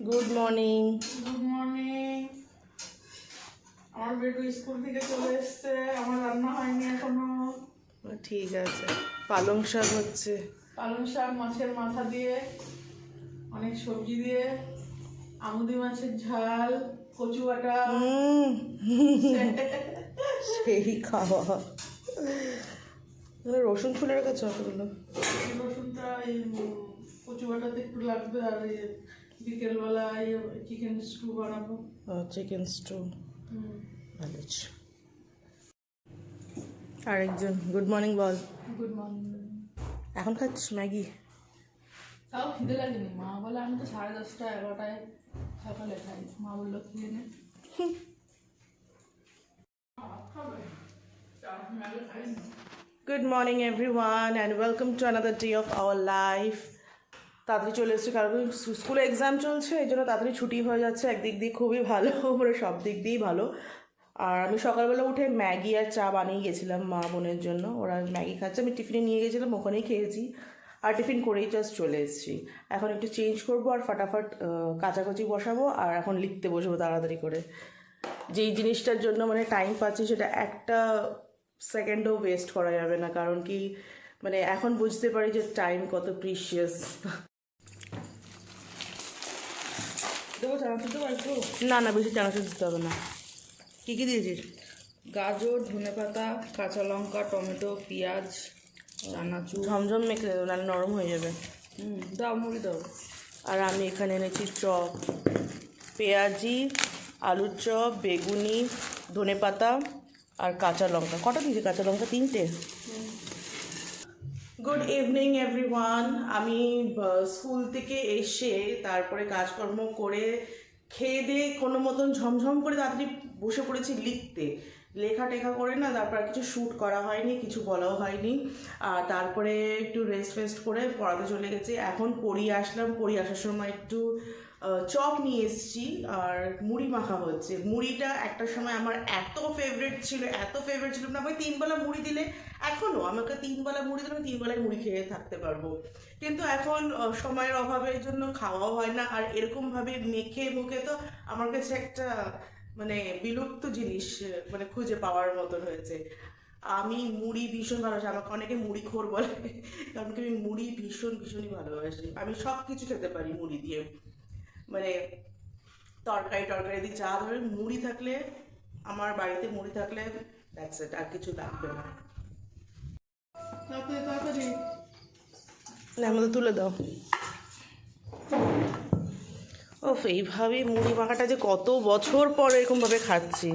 Good morning good morning আমার বেটু school থেকে চলে এসছে। আমার রান্না হয়নি এখনও। ঠিক আছে। পালং শাক হচ্ছে। পালং শাক মাছের মাথা দিয়ে অনেক সবজি দিয়ে আমুদি মাছের ঝাল কচু বাটা। সেই খাওয়া। রসুন ফুলে রেখেছো অতগুলো। রসুনটা এই কচু বাটাতে একটু লাগবে আর এই বিকেলবেলা চিকেন স্টু বানাবো চিকেন স্টু। ভালো। আরেকজন গুড মর্নিং বল। গুড মর্নিং এখন খাচ্ছিস ম্যাগি? তাও খিদে লাগেনি। মা বলে আমি তো সাড়ে দশটা এগারোটায় সকালে খাই। মা বলল খেয়ে নে। Good morning everyone and welcome to another day of our life তাড়াতাড়ি চলে এসেছে, কারণ স্কুলে এক্সাম চলছে, এই জন্য তাড়াতাড়ি ছুটি হয়ে যাচ্ছে। একদিক দিয়ে খুবই ভালো মানে সব দিক দিয়েই ভালো। আর আমি সকালবেলা উঠে ম্যাগি আর চা বানিয়ে গেছিলাম মা বোনের জন্য। ওরা ম্যাগি খাচ্ছে, আমি টিফিনে নিয়ে গেছিলাম, ওখানেই খেয়েছি। আর টিফিন করেই জাস্ট চলে এসেছি। এখন একটু চেঞ্জ করব আর ফাটাফাট কাচাকুচি বসাবো আর এখন লিখতে বসবো তাড়াতাড়ি করে। যেই জিনিসটার জন্য মানে টাইম পাচ্ছি সেটা একটা সেকেন্ডও ওয়েস্ট করা যাবে না, কারণ কি মানে এখন বুঝতে পারি যে টাইম কত প্রিশিয়াস দেবো চানাচুর দেবো একটু না না বেশি চানাচুর দিতে হবে না। কী কী দিয়েছিস? গাজর ধনেপাতা কাঁচা লঙ্কা টমেটো পেঁয়াজ চানাচুর। ঝমঝম মেখে দেবো নাহলে নরম হয়ে যাবে। হুম দাও মুড়ি দাও। আর আমি এখানে এনেছি চপ। পেঁয়াজি আলুর চপ বেগুনি ধনেপাতা আর কাঁচা লঙ্কা। কটা দিয়েছি কাঁচা লঙ্কা? তিনটে? গুড ইভিনিং এভরিওয়ান আমি স্কুল থেকে এসে তারপরে কাজকর্ম করে খেয়ে দিয়ে কোনো মতন ঝমঝম করে তাড়াতাড়ি বসে পড়েছি লিখতে। লেখা টেখা করে না, তারপর কিছু শ্যুট করা হয়নি, কিছু বলাও হয়নি। আর তারপরে একটু রেস্ট ফেস্ট করে পড়াতে চলে গেছি। এখন পড়িয়ে আসলাম। পড়িয়ে আসার সময় একটু চপ নিয়ে এসেছি আর মুড়ি মাখা হচ্ছে। মুড়িটা একটা সময় আমার এত ফেভারিট ছিল, এত ফেভারিট ছিল না আমাকে তিন বেলা মুড়ি দিলে এখনও আমাকে তিন বেলা মুড়ি দিলে আমি তিন বেলায় মুড়ি খেয়ে থাকতে পারব। কিন্তু এখন সময়ের অভাবের জন্য খাওয়াও হয় না, আর এরকমভাবে মেখে মুখে তো আমার কাছে একটা মানে বিলুপ্ত জিনিস মানে খুঁজে পাওয়ার মতন হয়েছে। আমি মুড়ি ভীষণ ভালোবাসি, আমাকে অনেকে মুড়ি খোর বলে, কারণ কি আমি মুড়ি ভীষণ ভীষণই ভালোবাসি। আমি সব কিছু খেতে পারি মুড়ি দিয়ে। মানে তরকারি টরকারি দিয়ে যা ধরে মুড়ি থাকলে আমার বাড়িতে মুড়ি থাকলে দ্যাটস ইট আর কিছু লাগবে না। আমাদের তুলে দাও। ও এইভাবে মুড়ি মাখাটা যে কত বছর পর এরকমভাবে খাচ্ছি।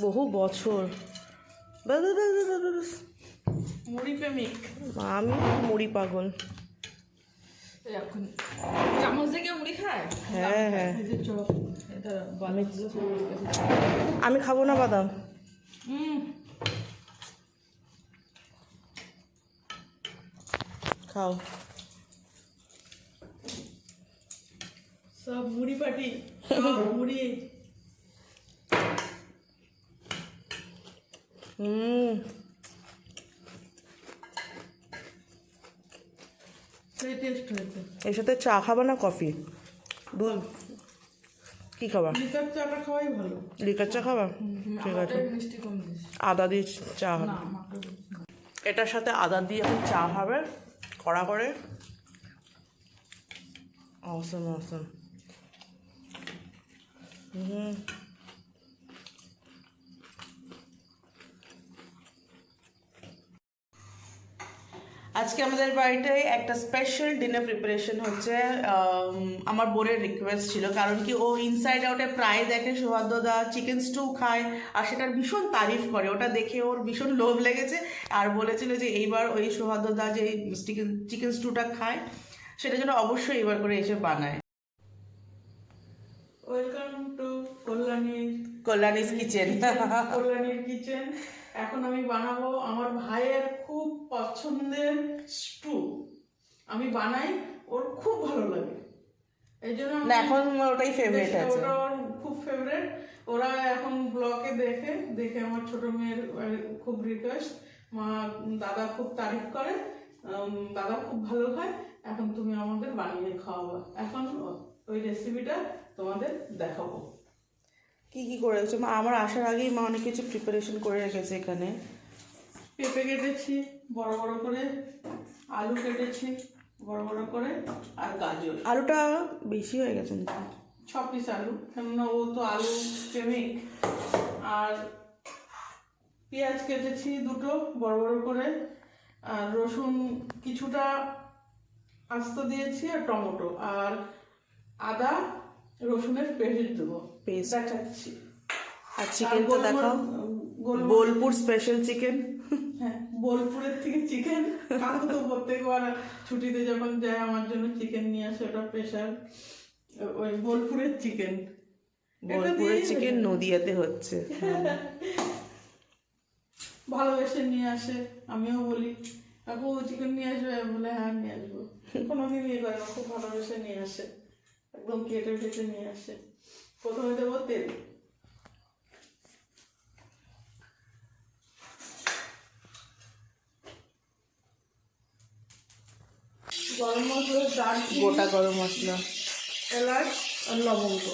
বহু বছর। মুড়ি প্রেমিক। আমি মুড়ি পাগল। এখন চামচ খায় হ্যাঁ। হ্যাঁ। আমি খাব না বাদাম? খাও। সব মুড়ি পাটি। মুড়ি হুম এর সাথে চা খাবা না কফি? দুধ কি খাবা? লিকার চাটা খাওয়াই ভালো। লিকার চা খাবা? ঠিক আছে। আদা দিয়ে চা হবে। এটার সাথে আদা দিয়ে এখন চা হবে কড়া করে। অসম অসম হুম। আজকে আমাদের বাড়িতে একটা স্পেশাল ডিনার প্রিপারেশন হচ্ছে আমার বোনের রিকোয়েস্ট ছিল। কারণ কি ও ইনসাইড আউটে প্রায় দেখে সৌহার্দ্যদা চিকেন স্টু খায় আর সেটার ভীষণ তারিফ করে। ওটা দেখে ওর ভীষণ লোভ লেগেছে আর বলেছিল যে এইবার ওই সৌহার্দ্যদা যে চিকেন চিকেন স্টুটা খায় সেটা যেন অবশ্যই এবার করে এসে বানায়। ওয়েলকাম টু কল্যাণীর কল্যাণীস কিচেন কল্যাণীর কিচেন এখন আমি বানাবো আমার ভাইয়ের খুব পছন্দের স্টু আমি বানাই ওর খুব ভালো লাগে। এই জন্য না এখন ওটাই ফেভারিট আছে। ওটা ওর খুব ফেভারিট ওরা এখন ব্লগে দেখে দেখে আমার ছোট মেয়ের খুব রিকোয়েস্ট মা দাদা খুব তারিফ করে দাদা খুব ভালো খায়। এখন তুমি আমাদের বানিয়ে খাওয়াবা। এখন ওই রেসিপিটা তোমাদের দেখাবো। কি কি করে রেখেছো মা আমার আসার আগেই মা অনেক কিছু প্রিপারেশন করে রেখেছে এখানে। পেঁপে কেটেছি বড় বড় করে আলু কেটেছি বড় বড় করে আর গাজর। আলুটা বেশি হয়ে গেছে ছ পিস আলু কেননা ও তো আলু প্রেমিক। আর পেঁয়াজ কেটেছি দুটো বড় বড় করে আর রসুন কিছুটা আস্ত দিয়েছি আর টমেটো। আর আদা রসুনের পেস্ট দেবো। Paste। দেখাচ্ছি। আর চিকেন তো দেখাও। বোলপুর স্পেশাল চিকেন বোলপুরের থেকে চিকেন কাকু তো প্রত্যেকবার ছুটিতে যখন যায় আমার জন্য চিকেন নিয়ে আসে ওটা স্পেশাল ওই বোলপুরের চিকেন বোলপুরের চিকেন নদিয়াতে হচ্ছে। ভালোবেসে নিয়ে আসে আমিও বলি কাকু চিকেন নিয়ে আসবে? বলে হ্যাঁ নিয়ে আসব। কোনোদিন ইয়ে করে না খুব ভালোবেসে নিয়ে আসে। একদম কেটে কেটে নিয়ে আসে। প্রথমে দেবো তেল। গরম মশলা দারচিনি গোটা গরম মশলা। এলাচ আর লবঙ্গ।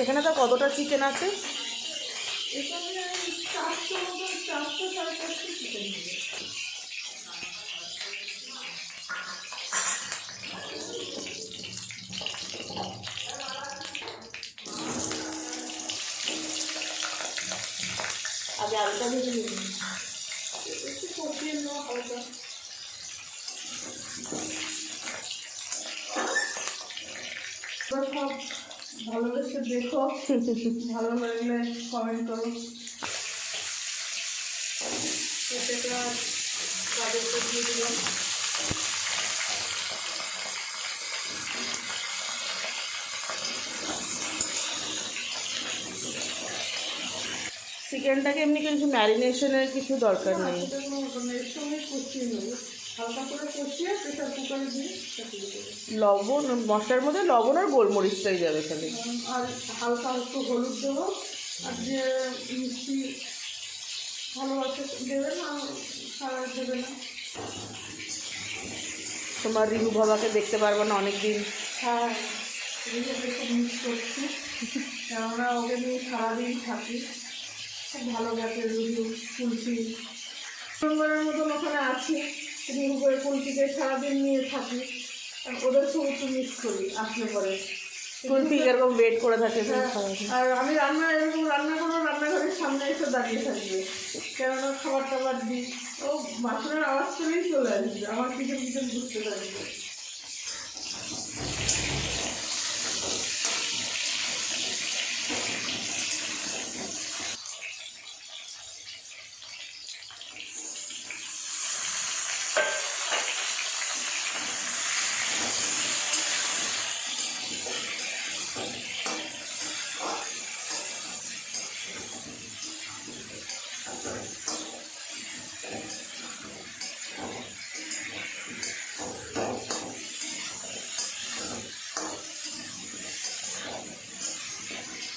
এখানে তো কতটা চিকেন আছে? আগে আলুটা ভেজে নিন একটু কষিয়ে নেওয়া হালকা তোমরা সব ভালোবেসে দেখো। ভালো লাগলে কমেন্ট করো। প্রত্যেকটা গাজরটা দিয়ে দিলাম। চিকেনটাকে এমনি কিছু ম্যারিনেশনের কিছু দরকার নেই। হালকা করে কষিয়ে প্রেশার কুকারে দিয়ে লবণ মশলার মধ্যে লবণ আর গোলমরিচটাই যাবে খালি আর হালকা একটু হলুদ দেবো। আর যে মিষ্টি ভালোবাসে দেবে না সারা দেবে না। তোমার রিহু বাবাকে দেখতে পারব না অনেকদিন। হ্যাঁ নিজেকে খুব মিস করছি। কেননা ওকে নিয়ে সারাদিন থাকি। খুব ভালো গেছে রুহু সোমবারের মতন ওখানে আছি। রুহু উপরে কুলপিকে সারাদিন নিয়ে থাকি। ওদের ছবি একটু মিস করি আসলে পরে। কুলপি এরকম ওয়েট করে থাকে হ্যাঁ, আর আমি রান্না এরকম রান্না করব রান্নাঘরের সামনে এসে দাঁড়িয়ে থাকবে কেননা খাবার টাবার দিই। ও বাসনের আওয়াজ করেই চলে আসবে আমার পিছন পিছন ঘুরতে থাকবে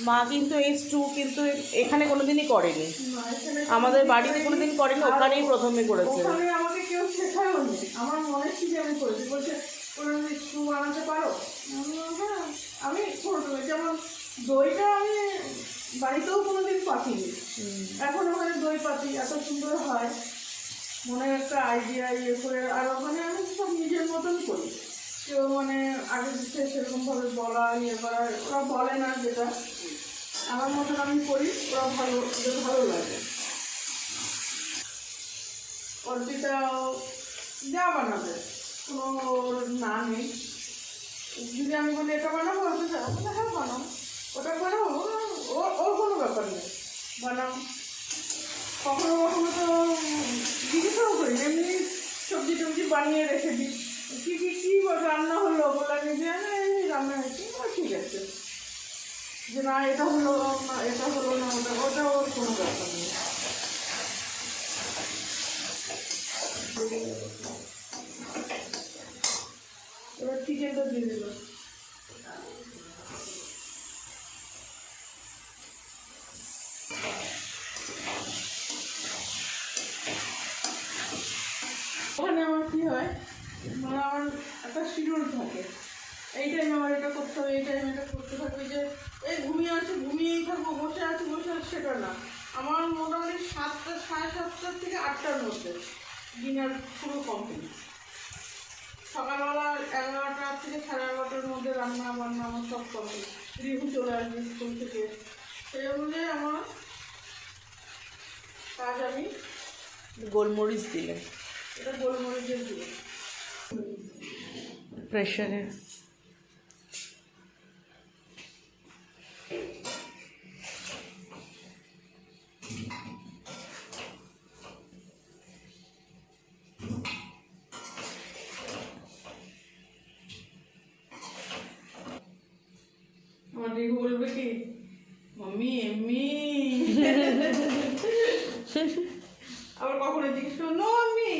মা কিন্তু এই স্টু কিন্তু এখানে কোনোদিনই করেনি। আমাদের বাড়িতে কোনোদিন করেনি ওখানেই প্রথমে করেছে আমাকে কেউ শেখায়ও আমার মনে ছিল আমি করেছি। বলছে বানাতে পারো? আমি হ্যাঁ যেমন দইটা আমি বাড়িতেও কোনোদিন পাতিনি এখন ওখানে দই পাতি এত সুন্দর হয়। মনে একটা আইডিয়া ইয়ে করে আর ওখানে আমি সব নিজের মতন করি। কেউ মানে আগে সেরকমভাবে বলা ইয়ে করা ওরা বলে না যেটা। আমার মতন আমি করি ওরা ভালো ওদের ভালো লাগে। অর্পিতা যা বানাবে কোনো ওর না নেই। যদি আমি বলি এটা বানাবো? অর্পিতা বলে হ্যাঁ বানাও। ওটা বানাবো ও ওর কোনো ব্যাপার নেই। বানাও। কখনো কখনো তো জিজ্ঞাসাও করি এমনি সবজি টবজি বানিয়ে রেখে দিই। কী কী কী রান্না হলো বলে আমি যে "না, রান্না হয়েছে। ঠিক আছে। যে না এটা হলো না এটা হলো না ওটা ওটা ওর কোনো ব্যাপার নেই এবার চিকেনটা দিয়ে দিল ওখানে আমার কি হয় মানে আমার একটা শিডিউল থাকে এই টাইমে আমার এটা করতে হবে এই টাইমে এটা করতে থাকবে যে এই ঘুমিয়ে আছে ঘুমিয়েই থাকব বসে আছি বসে আছি সেটা না। আমার মোটামুটি সাতটা সাড়ে সাতটার থেকে আটটার মধ্যে ডিনার পুরো কমপ্লিট সকালবেলা এগারোটা থেকে সাড়ে এগারোটার মধ্যে রান্না বান্না আমার সব কমপ্লিট রিহু চলে আসবে স্কুল থেকে। সেই অনুযায়ী আমার কাজ আমি গোলমরিচ দিলে। এটা গোলমরিচের দিয়ে প্রেশারে আমার রিহু বলবে কি মাম্মি এমনি। আবার কখনো জিজ্ঞেস করো নো মাম্মি।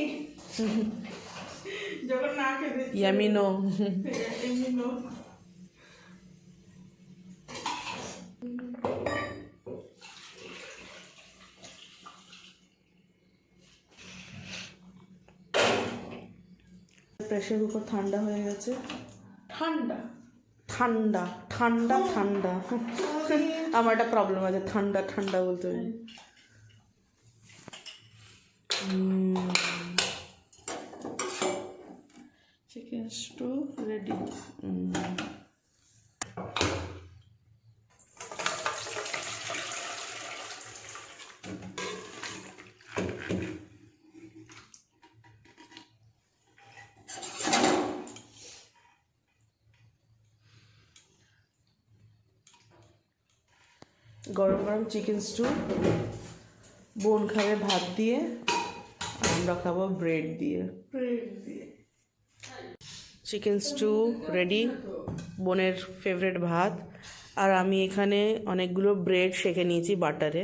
যখন না খেতে ইয়ামি নো। এমনি নো। প্রেশার কুকার ঠান্ডা হয়ে গেছে। ঠান্ডা? ঠান্ডা ঠান্ডা ঠান্ডা। আমার একটা প্রবলেম আছে ঠান্ডা ঠান্ডা বলতে হবে চিকেন স্টু রেডি গরম গরম চিকেন স্টু বোন খাবে ভাত দিয়ে, আমরা খাব ব্রেড দিয়ে। ব্রেড দিয়ে চিকেন স্টু রেডি বোনের ফেভারিট ভাত। আর আমি এখানে অনেকগুলো ব্রেড সেঁকে নিয়েছি বাটারে।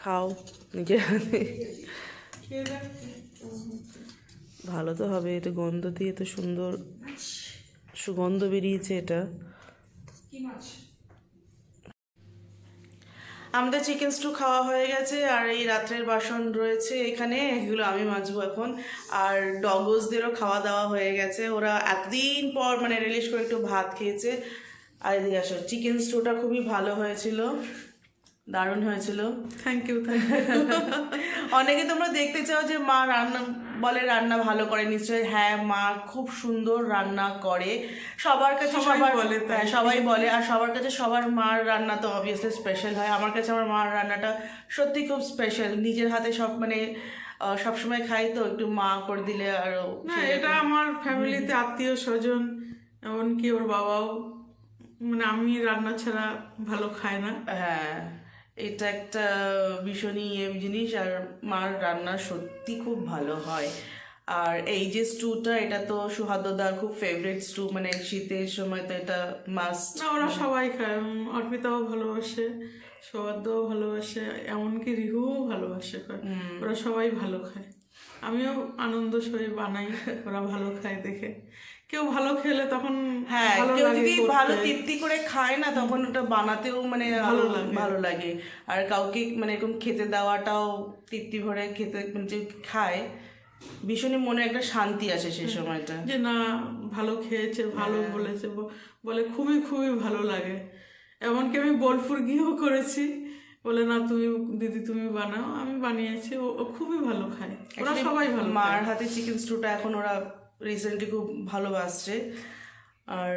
খাও দেখ ভালো তো হবে এটা গন্ধ দিয়ে তো সুন্দর সুগন্ধ বেরিয়েছে এটা। কি মাছ? আমাদের চিকেন স্টু খাওয়া হয়ে গেছে আর এই রাত্রের বাসন রয়েছে এখানে। এগুলো আমি মাজবো এখন। আর ডগসদেরও খাওয়া দাওয়া হয়ে গেছে। ওরা এতদিন পর মানে রিলিজ করে একটু ভাত খেয়েছে। আর এদিকে আসো চিকেন স্টুটা খুবই ভালো হয়েছিল। দারুণ হয়েছিল। থ্যাংক ইউ থ্যাংক ইউ অনেকে তোমরা দেখতে চাও যে মা রান্না বলে রান্না ভালো করে নিশ্চয়ই হ্যাঁ মা খুব সুন্দর রান্না করে। সবার কাছে সবাই সবার বলে। হ্যাঁ, সবাই বলে। আর সবার কাছে সবার মার রান্না তো অবভিয়াসলি স্পেশাল হয়। আমার কাছে আমার মার রান্নাটা সত্যি খুব স্পেশাল নিজের হাতে সব মানে সবসময় খাই তো একটু মা করে দিলে আরও না এটা আমার ফ্যামিলিতে আত্মীয় স্বজন এমনকি ওর বাবাও মানে আমি রান্না ছাড়া ভালো খায় না। হ্যাঁ। এটা একটা ভীষণই ইয়ে জিনিস আর মার রান্না সত্যি খুব ভালো হয়। আর এই যে স্টুটা এটা তো সুহাদ্দার খুব ফেভারিট স্টু মানে শীতের সময় তো এটা মাস্ট না ওরা সবাই খায়। অর্পিতাও ভালোবাসে সৌহার্দও ভালোবাসে এমনকি রিহুও ভালোবাসে। ওরা সবাই ভালো খায়। আমিও আনন্দ সহি বানাই ওরা ভালো খায় দেখে। কেউ ভালো খেলে তখন হ্যাঁ কেউ যদি ভালো তৃপ্তি করে খায় না তখন ওটা বানাতেও মানে ভালো লাগে। ভালো লাগে। আর কাউকে মানে এরকম খেতে দেওয়াটাও তৃপ্তি ভরে খেতে মানে যে খায় ভীষণই মনে একটা শান্তি আসে সেই সময়টা। যে না ভালো খেয়েছে ভালো বলেছে বলে খুবই খুবই ভালো লাগে। এমনকি আমি বোলপুর গিয়েও করেছি। বলে না তুমি দিদি তুমি বানাও। আমি বানিয়েছি। ও ও খুবই ভালো খায়। ওরা সবাই ভালো মার হাতে চিকেন স্টুটা এখন ওরা রিসেন্টলি খুব ভালোবাসছে আর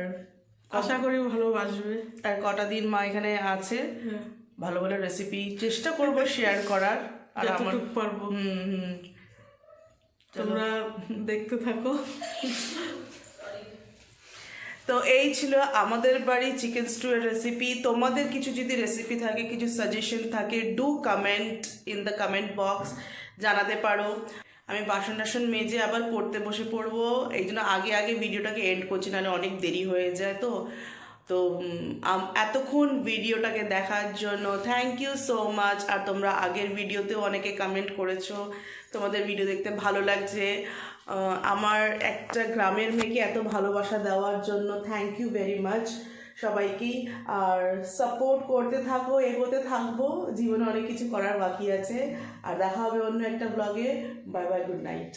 আশা করি ভালোবাসবে আর কটা দিন মা এখানে আছে। হ্যাঁ, ভালো ভালো রেসিপি চেষ্টা করব শেয়ার করার। আর আমার পারব। তোমরা দেখতে থাকো। তো এই ছিল আমাদের বাড়ি চিকেন স্টু এর রেসিপি তোমাদের কিছু যদি রেসিপি থাকে কিছু সাজেশন থাকে do comment in the comment box জানাতে পারো। আমি বাসন টাসন মেজে আবার পড়তে বসে পড়ব। এই জন্য আগে আগে ভিডিওটাকে এন্ড করছি, নাহলে অনেক দেরি হয়ে যায় তো। তো এতক্ষণ ভিডিওটাকে দেখার জন্য থ্যাংক ইউ সো মাচ আর তোমরা আগের ভিডিওতেও অনেকে কমেন্ট করেছ, তোমাদের ভিডিও দেখতে ভালো লাগছে। আমার একটা গ্রামের মেয়েকে এত ভালোবাসা দেওয়ার জন্য থ্যাংক ইউ ভেরি মাচ সবাইকেই আর সাপোর্ট করতে থাকো এগোতে থাকব। জীবনে অনেক কিছু করার বাকি আছে। আর দেখা হবে অন্য একটা ব্লগে বাই বাই গুড নাইট